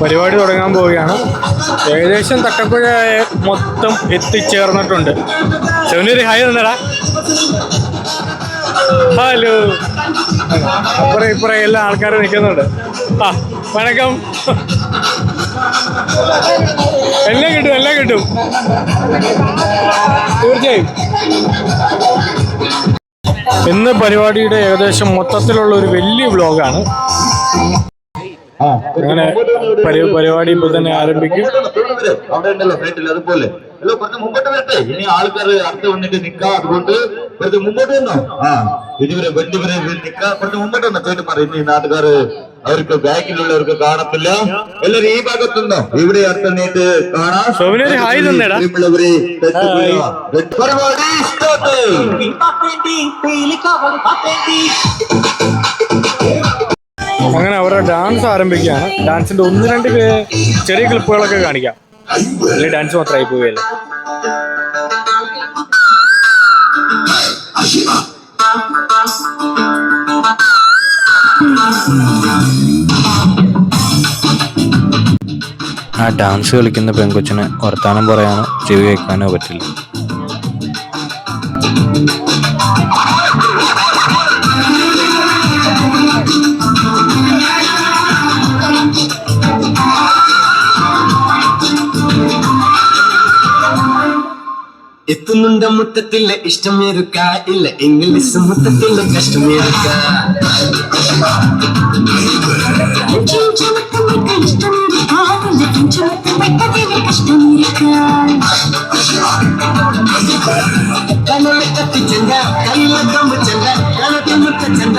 പരിപാടി തുടങ്ങാൻ പോവുകയാണ്. ഏകദേശം തട്ടപ്പുഴ മൊത്തം എത്തിച്ചേർന്നിട്ടുണ്ട്. ചെവനൂര് ഹായ് തന്നടാ ഹലോ. അപ്പുറം ഇപ്പുറം എല്ലാ ആൾക്കാരും നിൽക്കുന്നുണ്ട്. ആ വണക്കം. എല്ലാം കിട്ടും എല്ലാം കിട്ടും. തീർച്ചയായും. ഇന്ന് പരിപാടിയുടെ ഏകദേശം മൊത്തത്തിലുള്ള ഒരു വലിയ വ്ലോഗാണ്. അങ്ങനെ പരി- പരിപാടി ഇപ്പൊ തന്നെ ആരംഭിക്കും. അവിടെ ഉണ്ടല്ലോ ഫ്രണ്ടിൽ അതുപോലെ. അല്ലോ കുറച്ച് മുമ്പോട്ട് വരട്ടെ. ഇനി ആൾക്കാർ അടുത്ത് വന്നിട്ട് നിക്കാം അതുകൊണ്ട് കുറച്ച് മുമ്പോട്ട് വന്നോ? ആ. ഇതുവരെ വണ്ടി വരെ നിക്കാം. കുറച്ച് മുമ്പോട്ട് വന്നോ? ചേട്ടൻ പറയും ഈ നാട്ടുകാര് അവർക്ക് ബാക്കിലുള്ളവർക്ക് കാണത്തില്ല. എല്ലാരും ഈ ഭാഗത്തുണ്ടോ ഇവിടെ അർത്ഥം നീട്ട് കാണാം. അങ്ങനെ അവരുടെ ഡാൻസ് ആരംഭിക്കുകയാണ്. ഡാൻസിന്റെ ഒന്ന് രണ്ട് ചെറിയ ക്ലിപ്പുകളൊക്കെ കാണിക്കാം. അല്ലെങ്കിൽ ഡാൻസ് മാത്രമായി പോവുകയല്ലേ? ആ ഡാൻസ് കളിക്കുന്ന പെൺകൊച്ചിന് വർത്താനം പറയാനോ ചെവി കേൾക്കാനോ പറ്റില്ല. എത്തുന്നുണ്ട് മുത്തത്തിലെ ഏതുക്ക ഇല്ല ഇംഗ്ലീഷ് മുത്തത്തിലെ കഷ്ടമേറുക്ക കണ്ണുള്ള കത്തിച്ചെണ്ട കയ്യിലെ കമ്പ് ചെണ്ട കണക്ക് മുത്ത ചെണ്ട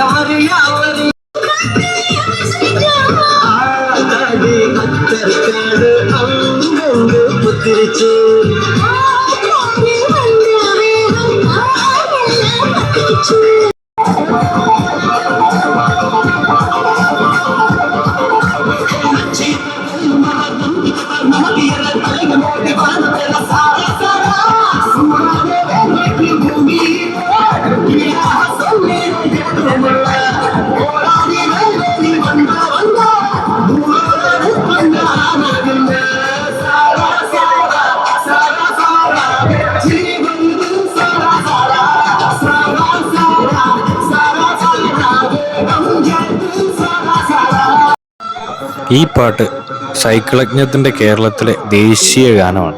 ഈ പാട്ട് സൈക്കിളജ്ഞത്തിന്റെ കേരളത്തിലെ ദേശീയ ഗാനമാണ്.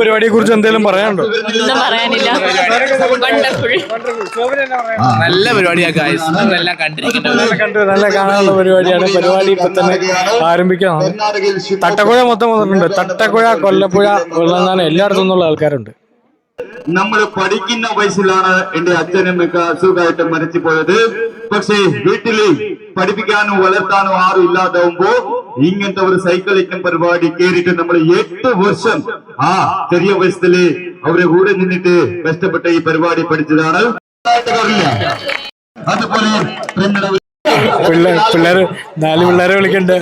പരിപാടിയെ കുറിച്ച് എന്തെങ്കിലും പറയാനുണ്ടോ? ഒന്നും പറയാനില്ല. വണ്ടർഫുൾ. നല്ല പരിപാടിയാ ഗായ്സ് എല്ലാം കണ്ടിരിക്കുന്നത്. കണ്ട് നല്ല കാണാനുള്ള പരിപാടിയാണ്. പരിപാടി ഇപ്പൊ തന്നെ ആരംഭിക്കാം തട്ടക്കുഴ മൊത്തം വന്നിട്ടുണ്ട്. തട്ടക്കുഴ കൊല്ലപ്പുഴ വെള്ളം എല്ലായിടത്തും നിന്നുള്ള ആൾക്കാരുണ്ട്. നമ്മൾ പഠിക്കുന്ന വയസ്സിലാണ് എന്റെ അച്ഛനമ്മയൊക്കെ അസുഖമായിട്ട് മരിച്ചു പോയത് പക്ഷേ വീട്ടിൽ പഠിപ്പിക്കാനോ വളർത്താനും ആരും ഇല്ലാതാവുമ്പോ ഇങ്ങനത്തെ ഒരു സൈക്കിളിക്കും പരിപാടി കേറിയിട്ട് നമ്മൾ എട്ട് വർഷം ആ ചെറിയ വയസ്സിൽ അവരെ കൂടെ നിന്നിട്ട് കഷ്ടപ്പെട്ട ഈ പരിപാടി പഠിച്ചതാണ്. അതുപോലെ പിള്ളേർ പിള്ളേര് നാല് പിള്ളേരെ വിളിക്കണ്ടേ.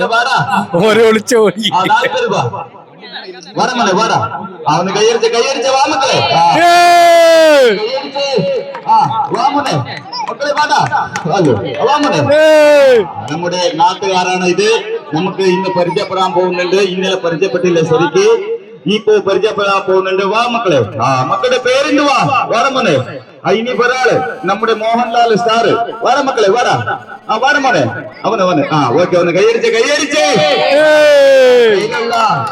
ഓരോ വിളിച്ച ഓടി ആ, നാല് പേര് വാ. വാടാ മോനെ, വാടാ. ആ, ഒന്ന് കൈയടിച്ച് കൈയടിച്ച് വാ മക്കളെ ആ, ഏയ്! കൈയടിച്ച്. ആ, വാ മോനെ. മക്കളെ പാടാ ഹലോ അവാമനെ ഏയ്! നമ്മുടെ നാട്ടുകാരാണ് ഇത് നമുക്ക് ഇന്ന് പരിചയപ്പെടാൻ പോകുന്നുണ്ട് ഇന്നലെ പരിചയപ്പെട്ടില്ല ശരിക്ക് ഇപ്പൊ ഇനി ഒരാൾ നമ്മുടെ മോഹൻലാൽ സ്റ്റാർ വാട മക്കളെ വാടാ. ആ വാട മോനെ. അവന് അവന്. ആ ഓക്കെ അവന്. കൈയടിച്ച് കൈയടിച്ച്.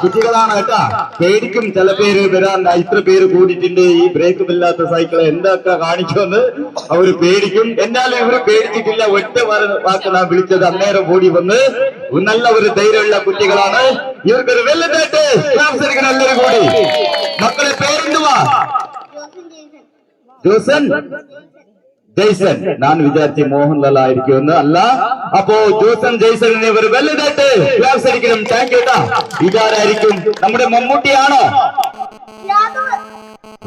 കുട്ടികളാണ് കേട്ടാ. പേടിക്കും ചില പേര് വരാൻ ഇത്ര പേര് കൂടിയിട്ടുണ്ട്. ഈ ബ്രേക്കും ഇല്ലാത്ത സൈക്കിൾ എന്തൊക്കെ കാണിക്കുമെന്ന് അവർ പേടിക്കും. എന്നാലും ഇവർ പേടിച്ചിട്ടില്ല. ഒറ്റ വര വാക്ക് നാം വിളിച്ചത് അന്നേരം ഓടി വന്ന് നല്ല ഒരു ധൈര്യമുള്ള കുട്ടികളാണ്. ഇവർക്കൊരു വെല്ലത്തായിട്ട് നല്ലൊരു കൂടി. മക്കളെ പേരെന്തുവാ ജോസൻ. ജയ്സൺ. ഞാൻ വിചാരിച്ചു മോഹൻലാൽ ആയിരിക്കും അല്ല. അപ്പോ ജോസൻ ജയ്സനെ ഒരു വലുതായിട്ട് ക്ലാസ് അടിക്കണം താങ്ക് യു ഇതാരായിരിക്കും? നമ്മുടെ മമ്മൂട്ടിയാണോ?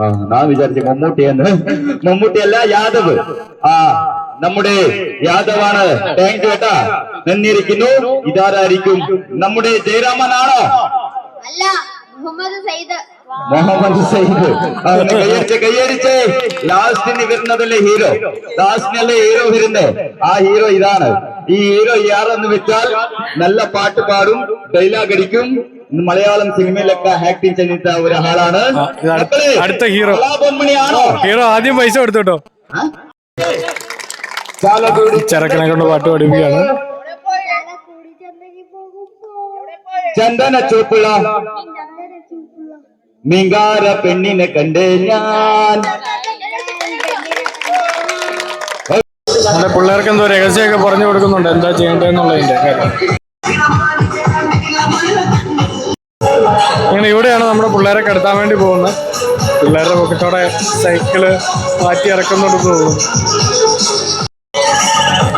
ആ ഞാൻ വിചാരിച്ചു മമ്മൂട്ടിയെന്ന്. മമ്മൂട്ടിയല്ല യാദവ്. ആ നമ്മുടെ യാദവാണ്. താങ്ക് യു ട്ടാ. നിന്നിരിക്കുന്നു ഇതാരായിരിക്കും? നമ്മുടെ ജയരാമനാണോ? അല്ല മുഹമ്മദ് സയ്യിദ് മുഹമ്മദ് സയ്യിദ് അവന് കൈയടിച്ച് കൈയടിച്ച്. ലാസ്റ്റിന് വരുന്നതല്ലേ ഹീറോ? ലാസ്റ്റിനല്ലേ ഹീറോ വരുന്നത് ആ ഹീറോ ഇതാണ്. ഈ ഹീറോ ഇയാളെന്ന് വെച്ചാൽ നല്ല പാട്ട് പാടും ഡയലോഗ് അടിക്കും. മലയാളം സിനിമയിലൊക്കെ ആക്ടിങ് ചെയ്യുന്ന ഒരാളാണ്. അടുത്ത- ഹീറോ. ഹീറോ ആദ്യം പൈസ കൊടുത്തോട്ടോ. കേട്ടോ ചെറുക്കനെ കൊണ്ട് പാട്ട് പഠിപ്പിക്കുകയാണ് ചന്ദന ചോപ്പുള്ള മിങ്കാര പെണ്ണിനെ കണ്ടേ ഞാൻ. പിള്ളേർക്ക് എന്തോ രഹസ്യമൊക്കെ പറഞ്ഞു കൊടുക്കുന്നുണ്ട്. എന്താ ചെയ്യേണ്ടതെന്നുള്ളതിന്റെ അങ്ങനെ ഇവിടെയാണ് നമ്മുടെ പിള്ളേരെ കിടത്താൻ വേണ്ടി പോകുന്നത്. പിള്ളേരുടെ പൊക്കത്തോടെ സൈക്കിൾ മാറ്റി ഇറക്കുന്നുണ്ട് പോകും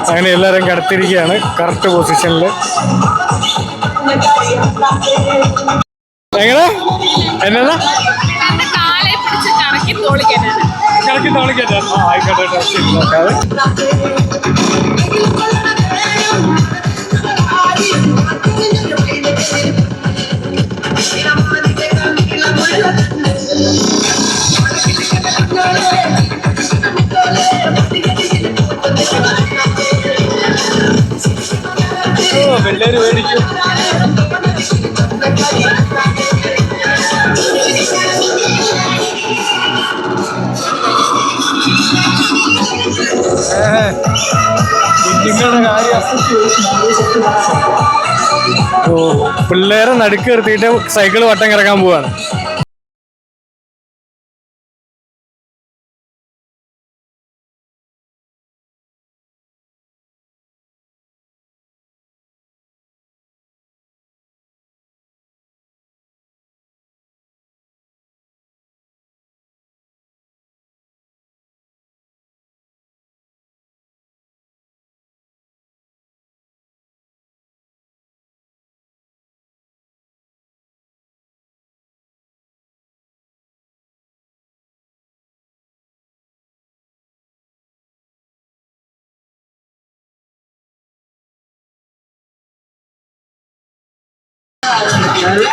അങ്ങനെ എല്ലാവരും കിടത്തിരിക്കുകയാണ് കറക്റ്റ് പൊസിഷനിൽ എങ്ങനെ? എന്നാ? തോളിക്കട്ടെ ആ ആയിക്കോട്ടെ പിള്ളേര് മേടിക്കും. പിള്ളേരെ നടുക്ക് നിർത്തിയിട്ട് സൈക്കിൾ വട്ടം കിടക്കാൻ പോവാണ്. ഏയ്!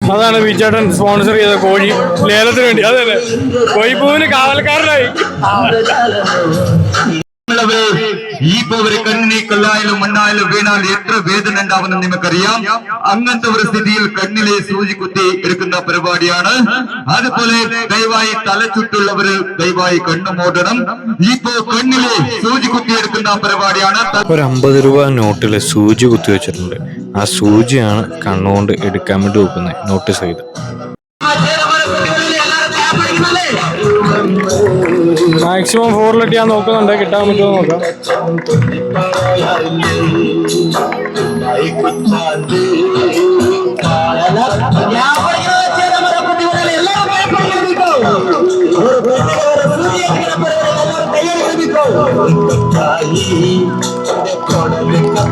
അതാണ് വിജേട്ടൻ സ്പോൺസർ ചെയ്ത കോഴി. ലേലത്തിന് വേണ്ടി. അതെ അതെ കോഴിപ്പൂവിന് കാവൽക്കാരനായി. ഉള്ളവരെ ഈ പോവര് കണ്ണിനെ കല്ലായാലും മണ്ണായാലും വീണാൽ എത്ര വേദന ഉണ്ടാവുമെന്ന് നിങ്ങൾക്കറിയാം? അങ്ങനത്തെ ഒരു സ്ഥിതിയിൽ കണ്ണിലെ സൂചി കുത്തി എടുക്കുന്ന പരിപാടിയാണ്. അതുപോലെ ദയവായി തലചുറ്റുള്ളവര് ദയവായി കണ്ണു മൂടണം. ഇപ്പോ കണ്ണിലെ സൂചി കുത്തി എടുക്കുന്ന പരിപാടിയാണ്. ഒരു അമ്പത് രൂപ നോട്ടിലെ സൂചി കുത്തി വെച്ചിട്ടുണ്ട്. ആ സൂചിയാണ് കണ്ണുകൊണ്ട് എടുക്കാൻ വേണ്ടി നോക്കുന്നത് നോട്ട് സഹിതം മാക്സിമം ഫോറിലിട്ട് ഞാൻ നോക്കുന്നുണ്ട്. കിട്ടാൻ പറ്റുമോ നോക്കാം.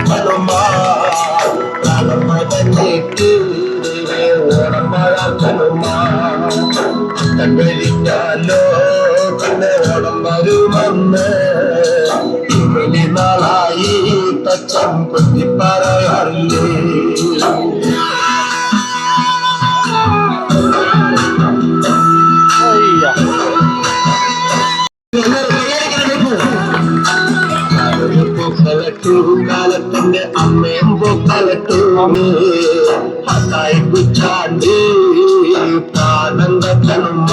കണ്ടോ കുത്തി പറയാറില്ലേ കാലത്തിന്റെ അമ്മയും പൊക്കളട്ടു പത്തായി കുച്ചാണ്ട് പാനന്ദ കണുമ്മ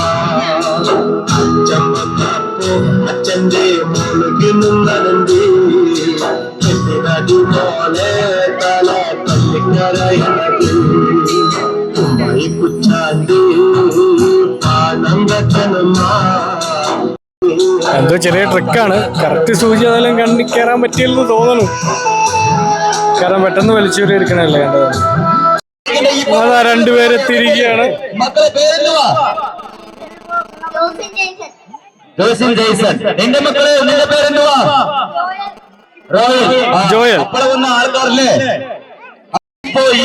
അച്ഛമ്മപ്പോ അച്ഛന്റെ മോളുകി നിന്നനന്തി തല കുച്ചാണ്ട് എന്തോ ചെറിയ ട്രിക്കാണ് കറക്റ്റ് സൂചി അതെല്ലാം കണ്ടി കയറാൻ പറ്റിയില്ലെന്ന് തോന്നുന്നു. കാരണം പെട്ടെന്ന് വലിച്ചൂരി എടുക്കണല്ലേ കണ്ടത്. അതാ രണ്ടുപേരെ തിരികെയാണ്. ജോസിൻ ജയ്സൺ. എന്റെ മക്കളെ നിന്റെ പേരെന്തുവാ? ജോയൽ. ആൾക്കാരല്ലേ? ഇപ്പോ ഈ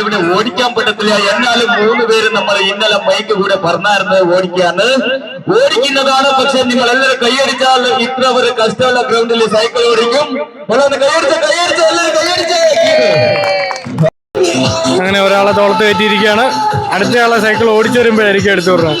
ഇവിടെ ഓടിക്കാൻ പറ്റത്തില്ല. എന്നാലും മൂന്ന് പേര് നമ്മൾ ഇന്നലെ മൈക്ക് കൂടെ പറഞ്ഞായിരുന്നത് ഓടിക്കാന്ന് ഓടിക്കുന്നതാണ് പക്ഷെ നിങ്ങൾ എല്ലാവരും കൈയടിച്ചാൽ ഇത്ര ഒരു കഷ്ടമുള്ള ഗ്രൗണ്ടിൽ സൈക്കിൾ ഓടിക്കും. നിങ്ങളൊന്ന് കൈയടിച്ച കൈയടിച്ച എല്ലാവരും കൈയടിച്ചേ. അങ്ങനെ ഒരാളെ തോളത്ത് കയറ്റിയിരിക്കുകയാണ്. അടുത്തയാളെ സൈക്കിൾ ഓടിച്ചു വരുമ്പോഴായിരിക്കും എടുത്തു വിടുന്നത്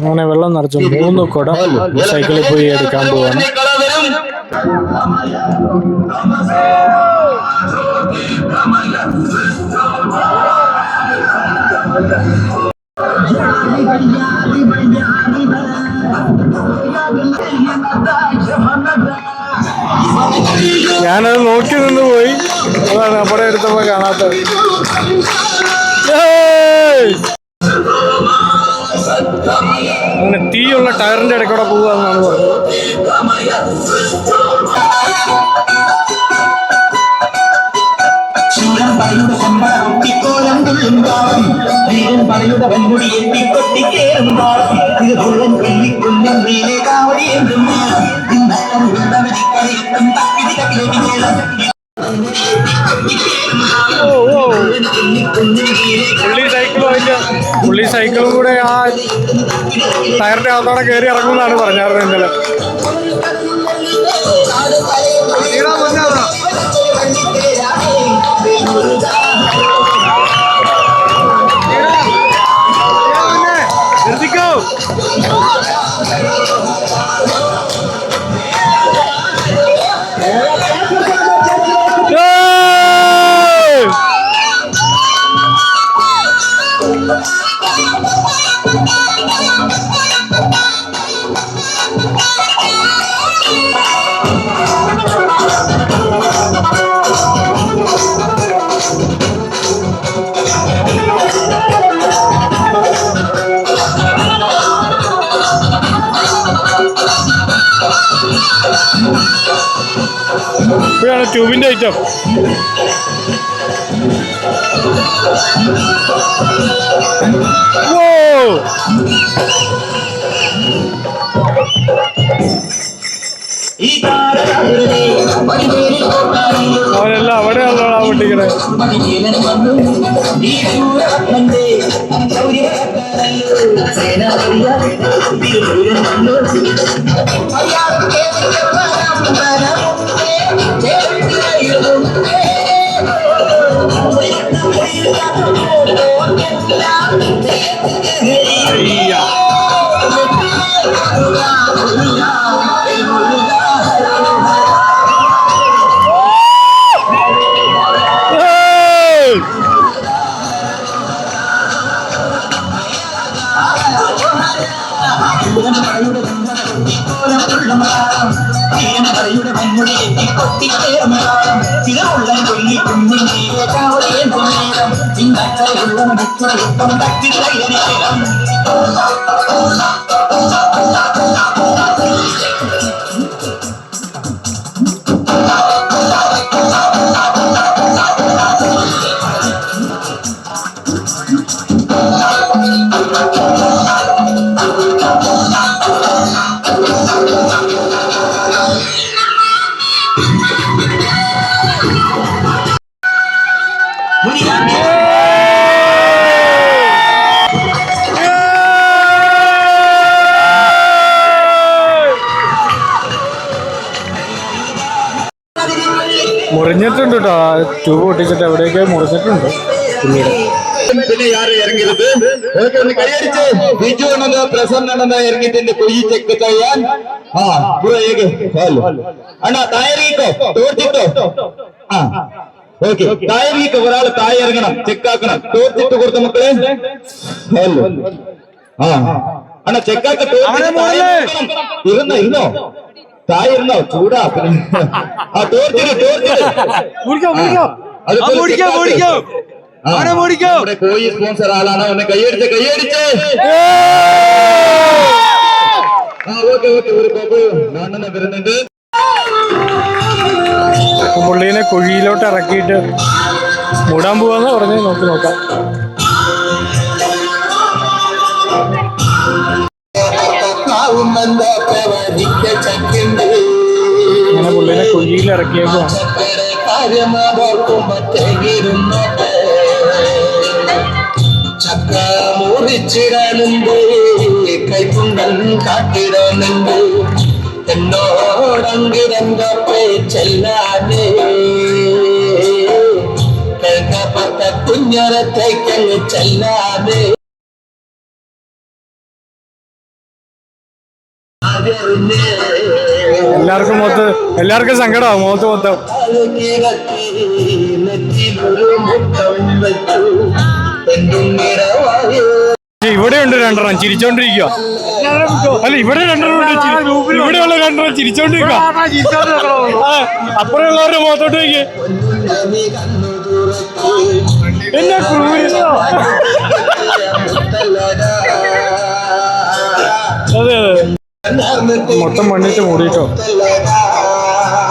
അങ്ങനെ വെള്ളം നിറച്ച് മൂന്ന് കുടം സൈക്കിളിൽ പോയി എടുക്കാൻ പോവാണ്. ഞാനത് നോക്കി നിന്ന് പോയി. അതാണ് അവിടെ എടുത്തപ്പോ കാണാത്തത്. ഏയ്! അങ്ങനെ തീയുള്ള ടയറിന്റെ ഇടയ്ക്കൂടെ എന്നാണ് പറഞ്ഞത്. അകത്തോടെ കയറി ഇറങ്ങുമെന്നാണ് പറഞ്ഞായിരുന്നു ഇന്നലെ. ട്യൂബിന്റെ ഐറ്റം കൊട്ടാരങ്ങൾ അവനെല്ലാം അവിടെയാണല്ലോ ആ പൊട്ടിക്കണേ ചിലമുള്ള കൊല്ലി കുഞ്ഞിന്റെ കാവടിയൻ உள்ளம் உள்ளம் உள்ளம் உள்ளம் உள்ளம் உள்ளம் പൊട്ടിച്ചിട്ട് എവിടെയൊക്കെ മുറിച്ചിട്ടുണ്ട്. പിന്നീട്. പിന്നെ യാറ് ഇറങ്ങരുത് ഒന്ന് കൈയടിച്ച് ബിജു എന്നത് പ്രസന്നൻ ഇറങ്ങിയിട്ടുണ്ട് കൊയ്യി ചെക്ക് ചെയ്യാൻ. ആ പുറകേക്ക് അണ്ണാ തായറിയിക്കോ തോർത്തിട്ടോ. ആ ഓക്കെ. തായറിയിക്ക് ഒരാൾ തായ ഇറങ്ങണം. ചെക്കാക്കണം തോർത്തിട്ട് കൊടുത്ത മക്കളെ. ഹലോ. ആ. അണ്ണാ ചെക്കാക്ക ഇരുന്നോ ഇരുന്നോ. തായിരുന്നോ ചൂടാ. ആ തോർത്തിട്ട് തോർത്തിട്ട് നമ്മുടെ കോഴി സ്പോൺസർ ആളാണ്. ഒന്ന് കൈയടിച്ച് കൈയടിച്ച്. ആ ഓക്കെ ഓക്കെ ഒരു വരുന്നുണ്ട്. പുള്ളീനെ കുഴിയിലോട്ട് ഇറക്കിയിട്ട് മൂടാൻ പോവാന്ന് പറഞ്ഞ് നോക്കി നോക്കാം. അങ്ങനെ പുള്ളീനെ കുഴിയിൽ ഇറക്കിയേക്കുവാണ് ചക്ക മുറിച്ചിടാനുണ്ട് കൈപ്പുണ്ടൻ കാട്ടിടാനുണ്ട് എന്നോടങ്കിരങ്ക പേച്ചെല്ലാനേ കേൾക്കപ്പെട്ട കുഞ്ഞറത്തേക്കങ്ങ് ചെല്ലാനേ അതറിഞ്ഞേ എല്ലാവർക്കും മൊത്തം എല്ലാവർക്കും സങ്കടമാവും മുഖത്ത് മൊത്തം. ഇവിടെ ഉണ്ട് രണ്ടെണ്ണം ചിരിച്ചോണ്ടിരിക്കുക അല്ല ഇവിടെ രണ്ടെണ്ണം ഇവിടെയുള്ള രണ്ടെണ്ണം ചിരിച്ചോണ്ടിരിക്കുക അപ്പുറമുള്ളവരുടെ മുഖത്തോട്ടേക്ക് എന്നാ അതെ അതെ. മൊത്തം മണ്ണിട്ട് മൂടിയിട്ടോ?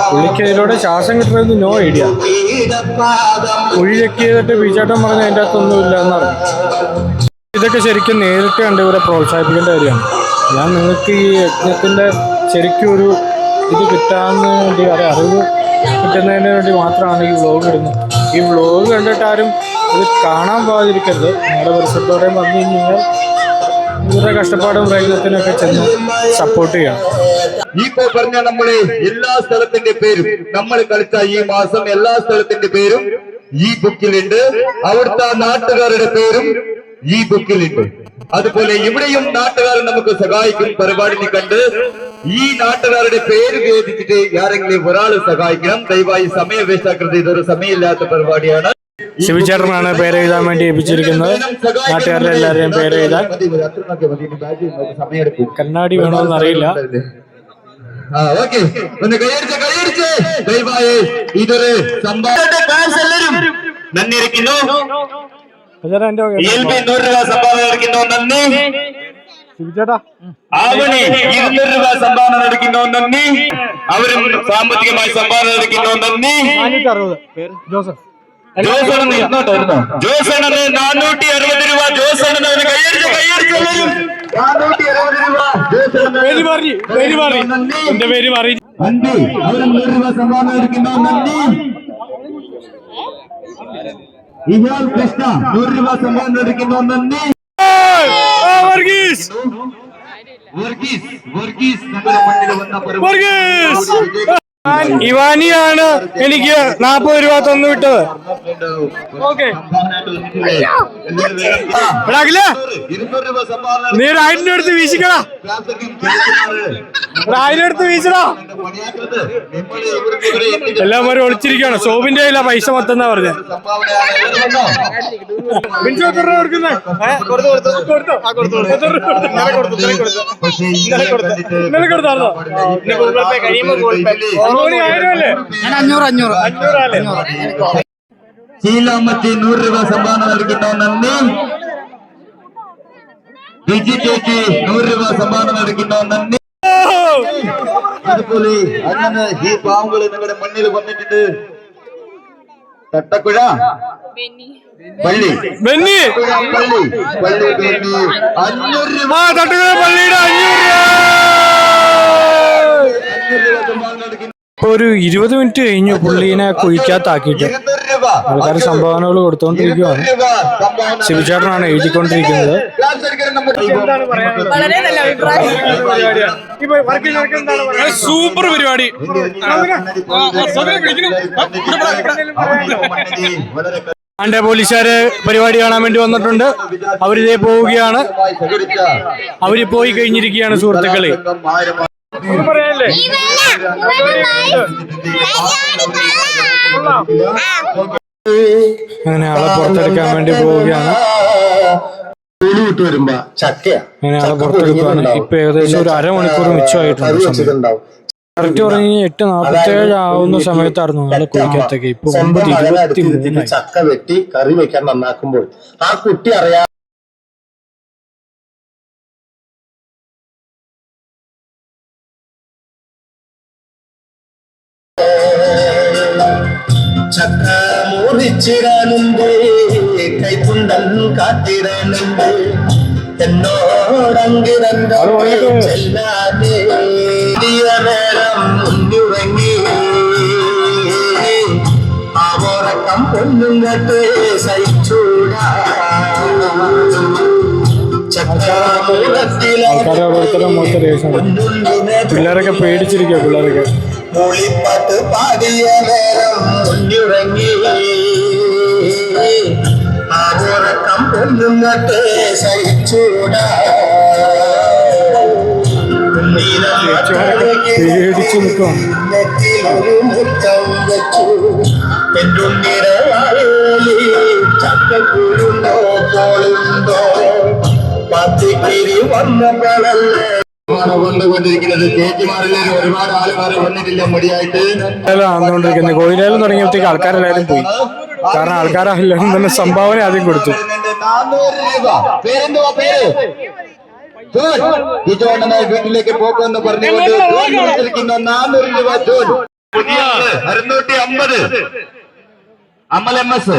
പുള്ളിക്ക് അതിലൂടെ ശ്വാസം കിട്ടുന്നത് നോ ഐഡിയ കുഴി ചെക്ക് ചെയ്തിട്ട് ബീച്ചാട്ടം പറഞ്ഞ അതിന്റെ അകത്തൊന്നും ഇല്ല എന്നറിയാം ഇതൊക്കെ ശരിക്കും നേരിട്ട് കണ്ട് ഇവരെ പ്രോത്സാഹിപ്പിക്കേണ്ട കാര്യമാണ്. ഞാൻ നിങ്ങൾക്ക് ഈ യജ്ഞത്തിന്റെ ശരിക്കും ഒരു ഇത് കിട്ടാന്ന് വേണ്ടി ഒരു അറിവ് കിട്ടുന്നതിന് വേണ്ടി മാത്രമാണ് ഈ വ്ളോഗ് ഇടുന്നത്. ഈ വ്ളോഗ് കണ്ടിട്ട് ആരും ഇത് കാണാൻ പോകാതിരിക്കരുത് നിങ്ങളുടെ പരിസരത്തോടെയും വന്നു കഴിഞ്ഞാൽ ഇവരുടെ കഷ്ടപ്പാടും പ്രയത്നത്തിനൊക്കെ ചെന്ന് സപ്പോർട്ട് ചെയ്യണം ഈ പറഞ്ഞ നമ്മളെ എല്ലാ സ്ഥലത്തിന്റെ പേരും നമ്മൾ കളിച്ച ഈ മാസം എല്ലാ സ്ഥലത്തിന്റെ പേരും ഈ ബുക്കിലുണ്ട്. അവിടുത്തെ നാട്ടുകാരുടെ പേരും ഈ ബുക്കിലുണ്ട്. അതുപോലെ ഇവിടെയും നാട്ടുകാർ നമുക്ക് സഹായിക്കും പരിപാടിനെ കണ്ട് ഈ നാട്ടുകാരുടെ പേര് വേദിച്ചിട്ട് ആരെങ്കിലും ഒരാൾ സഹായിക്കണം. ദയവായി സമയം വേസ്റ്റാക്കരുത് ഇതൊരു സമയമില്ലാത്ത പരിപാടിയാണ്. ശിവചേട്ടനാണ് പേര് എഴുതാൻ വേണ്ടി ഏൽപ്പിച്ചിരിക്കുന്നത്. നാട്ടുകാരുടെ എല്ലാവരെയും പേര് എഴുതാൻ കണ്ണാടി വേണമെന്ന് അറിയില്ല ഇതൊരു നൂറ് രൂപ സംഭാവന ഇരിക്കുന്നു നന്ദി. ഇരുന്നൂറ് രൂപ സംഭാവന നൽകുന്നു നന്ദി. അവരും സാമ്പത്തികമായി സംഭാവന നടക്കുന്നു നന്ദി. ജോസഫ്. കൈയടിച്ച് വരും. നാനൂറ്റി അറുപത് രൂപ. ജോസണന് പേര് മാറി പേര് മാറി. നന്ദി. അവരും നൂറ് രൂപ സംഭാവന നൽകുന്നു നന്ദി. ഇയാൾ കൃഷ്ണ നൂറ് രൂപ സംഭാവന നൽകുന്നു നന്ദി. വർഗീസ്. വർഗീസ് വർഗീസ്. നമ്മുടെ മണ്ണിൽ വന്ന പരിപാടി വർഗീസ് ഇവാനിയാണ് എനിക്ക് നാപ്പത് രൂപ തന്നു വിട്ടത്. ഓക്കെ. നീ ഒരു ആയിരം രൂപ എടുത്ത് വീശിക്കടാ. ആയിരം എടുത്ത് വീശടാ. എല്ലാവരും ഒളിച്ചിരിക്കുകയാണ്. സോബിന്റെ കയ്യിലാ പൈസ മൊത്തം പറഞ്ഞ. ബിൻസു എത്ര രൂപ കൊടുക്കുന്നേ? ഇന്നലെ കൊടുത്തായിരുന്നോ? അങ്ങോട്ട് ആയിരം അല്ലേ? അഞ്ഞൂറ് നൂറ് രൂപ സംഭാവന നൽകുന്നു നന്ദി. ബിജി ചേച്ചി നൂറ് രൂപ സംഭാവന നൽകുന്നു നന്ദി. അതുപോലെ അങ്ങനെ ഈ പാമ്പുകൾ നിങ്ങളുടെ മുന്നിൽ വന്നിട്ടുണ്ട്. തട്ടക്കുഴ? പള്ളി പള്ളി. പള്ളി പള്ളി അഞ്ഞൂറ് രൂപ തട്ടക്കുഴ പള്ളിയുടെ അഞ്ഞൂറ് രൂപ. ഒരു ഇരുപത് മിനിറ്റ് കഴിഞ്ഞു പുള്ളീനെ രൂപ ആൾക്കാർ സംഭാവനകൾ സംഭാവന ശിവചേട്ടനാണ് എഴുതിക്കൊണ്ടിരിക്കുന്നത് വളരെ നല്ല അഭിപ്രായം സൂപ്പർ പരിപാടി വളരെ ആണ്ടെ പോലീസുകാര് പരിപാടി കാണാൻ വേണ്ടി വന്നിട്ടുണ്ട് അവരിതേ പോവുകയാണ് അവർ പോയി കഴിഞ്ഞിരിക്കുകയാണ് സുഹൃത്തുക്കളെ പറയാനല്ലേ അങ്ങനെ ആളെ പുറത്തെടുക്കാൻ വേണ്ടി പോവുകയാണ്. വിട്ട് വരുമ്പോ ചക്കയാ. അങ്ങനെ ആളെ പുറത്തെടുക്കുകയാണ് ഇപ്പൊ ഏകദേശം ഒരു അരമണിക്കൂർ മിച്ചമായിട്ടുണ്ട് സമയം. കറക്റ്റ് പറഞ്ഞു എട്ട് നാപ്പത്തേഴ് ആവുന്ന സമയത്തായിരുന്നു ആളെ കുഴിക്കകത്തേക്ക്. ഇപ്പൊ ഒമ്പത് ഇരുപത്തി ചക്ക വെട്ടി കറി വെക്കാൻ നന്നാക്കുമ്പോൾ. ആ കുട്ടി അറിയാ ചക്ക മുറിച്ചിടാനുണ്ട് കൈത്തുണ്ടൻ കാത്തിടാനുണ്ട് വലിയ നേരം മുന്നുറങ്ങി. അവറക്കം പൊന്നുങ്ങട്ട് സഹിച്ചൂടാ. ആൾക്കാരെ ഓരോരുത്തരുടെ മുഖത്ത് രേഖയാണ് പിള്ളേരൊക്കെ പേടിച്ചിരിക്കുക പിള്ളേരൊക്കെ. മൂളിപ്പാട്ട് പാടിയ നേരം മുന്നിറങ്ങി. ആചോറക്കം പൊന്നുങ്ങട്ട് സഹിച്ചൂടാ. പേടിച്ച് നെറ്റിലൊരു മുറ്റം വെച്ചു. പെണ്ണുണ്ണിരവാളി ചക്കക്കുരുണ്ടോ കോളുണ്ടോ പത്തിക്കിരി വന്നപ്പോഴല്ലേ വന്നുകൊണ്ടിരിക്കുന്നത്. കോയിലേലം തുടങ്ങിയപ്പോഴത്തേക്ക് ആൾക്കാരെല്ലാരും പോയി. കാരണം ആൾക്കാരെല്ലാരും തന്നെ സംഭാവന ആദ്യം കൊടുത്തു. വീട്ടിലേക്ക് പോക്കുമെന്ന് പറഞ്ഞുകൊണ്ട് ജോൺ കൊടുത്തിരിക്കുന്ന നാനൂറ് രൂപ ജോൺ പുതിയ അറുന്നൂറ്റി അമ്പത്. Amal M S.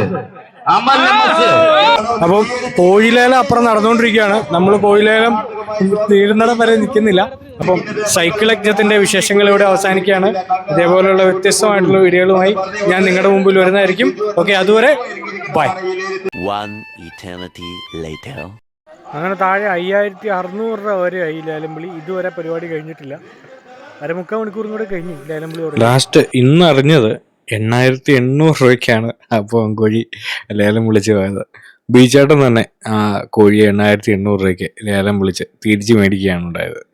അപ്പം കോഴിലേലം അപ്പുറം നടന്നുകൊണ്ടിരിക്കുകയാണ്. നമ്മൾ കോഴിലേലം തീരുന്നിടം വരെ നിൽക്കുന്നില്ല. അപ്പം സൈക്കിൾ യജ്ഞത്തിന്റെ വിശേഷങ്ങൾ ഇവിടെ അവസാനിക്കുകയാണ്. ഇതേപോലെയുള്ള വ്യത്യസ്തമായിട്ടുള്ള വീഡിയോകളുമായി ഞാൻ നിങ്ങളുടെ മുമ്പിൽ വരുന്നതായിരിക്കും. ഓക്കെ അതുവരെ ബൈ. അങ്ങനെ താഴെ അയ്യായിരത്തി അറുന്നൂറ് രൂപ വരെ ആയി ലേലംവിളി. ഇതുവരെ പരിപാടി കഴിഞ്ഞിട്ടില്ല. അരമുക്കാൽ മണിക്കൂറും കൂടെ കഴിഞ്ഞു ലേലം വിളി ലാസ്റ്റ് ഇന്ന് അറിഞ്ഞത് എണ്ണായിരത്തി എണ്ണൂറ് രൂപയ്ക്കാണ് ആ കോഴി ലേലം വിളിച്ച് പോയത്. ബീച്ചേട്ടൻ തന്നെ ആ കോഴിയെ എണ്ണായിരത്തി എണ്ണൂറ് രൂപയ്ക്ക് ലേലം വിളിച്ച് തിരിച്ച് മേടിക്കുകയാണ് ഉണ്ടായത്.